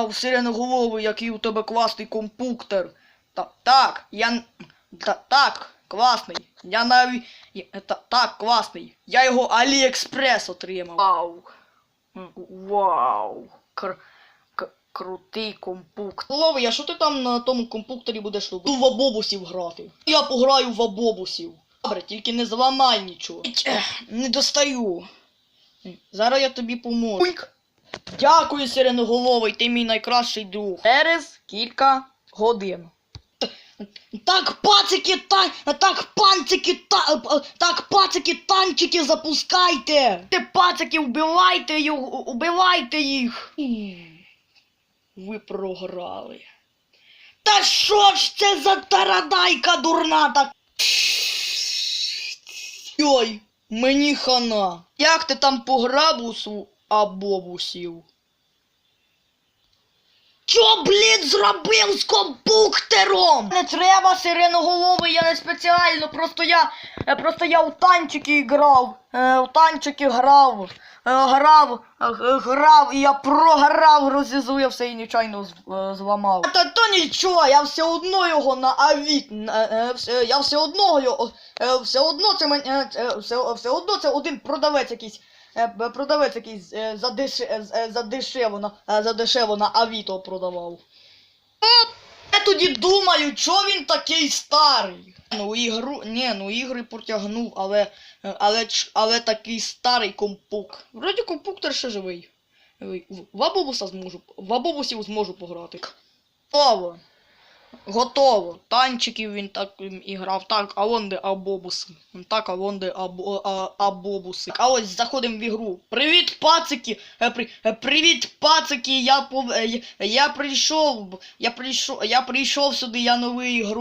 Вау, сиреноголовий, який у тебе класний компуктер. Та, так, я. Та, так, класний. Я навіть. Та, так, класний. Я його Аліекспрес отримав. Вау. Вау. Кр... Крутий компуктер. Голови, а що ти там на тому компуктері будеш робити? В абобусів грати. Я пограю в абобусів. Добре, тільки не зламай нічого. Не достаю. Зараз я тобі поможу. Уйк. Дякую, сиреноголовий, ти мій найкращий друг. Через кілька годин. Так, пацики, та, так, панцики, та, так, пацики, танчики запускайте. Ти пацики, вбивайте їх, убивайте їх. Ви програли. Та що ж це за тарадайка дурна так? Ой, мені хана. Як ти там по грабусу абобусів? Що, блін, зробив з компуктером? Не треба сиреноголовий, я не спеціально, просто я. е, Просто я у танчики грав. Е, у танчики грав. Е, грав, грав, і я програв, розізлився і нечайно зламав. Та то нічого, я все одно його на авіт. Я все одно його. Все одно це все, все одно це один продавець якийсь. Е, Продавець якийсь е, за, е, з- е, за дешево на Авіто продавав. Я тоді думаю, чо він такий старий. Ну ігру. Ні, ну ігри протягнув, але. Але, але такий старий компук. Вроді компуктер ще живий. В- Абобуса зможу. В Абобусів зможу пограти. Готово. Готово. Танчиків він так і грав. Так, а вон де Абобус. Так, а вон де або, а, ось заходимо в ігру. Привіт, пацики! Е, е, привіт, пацики! Я е, я. Я прийшов. Я прийшов сюди, я новий ігрок.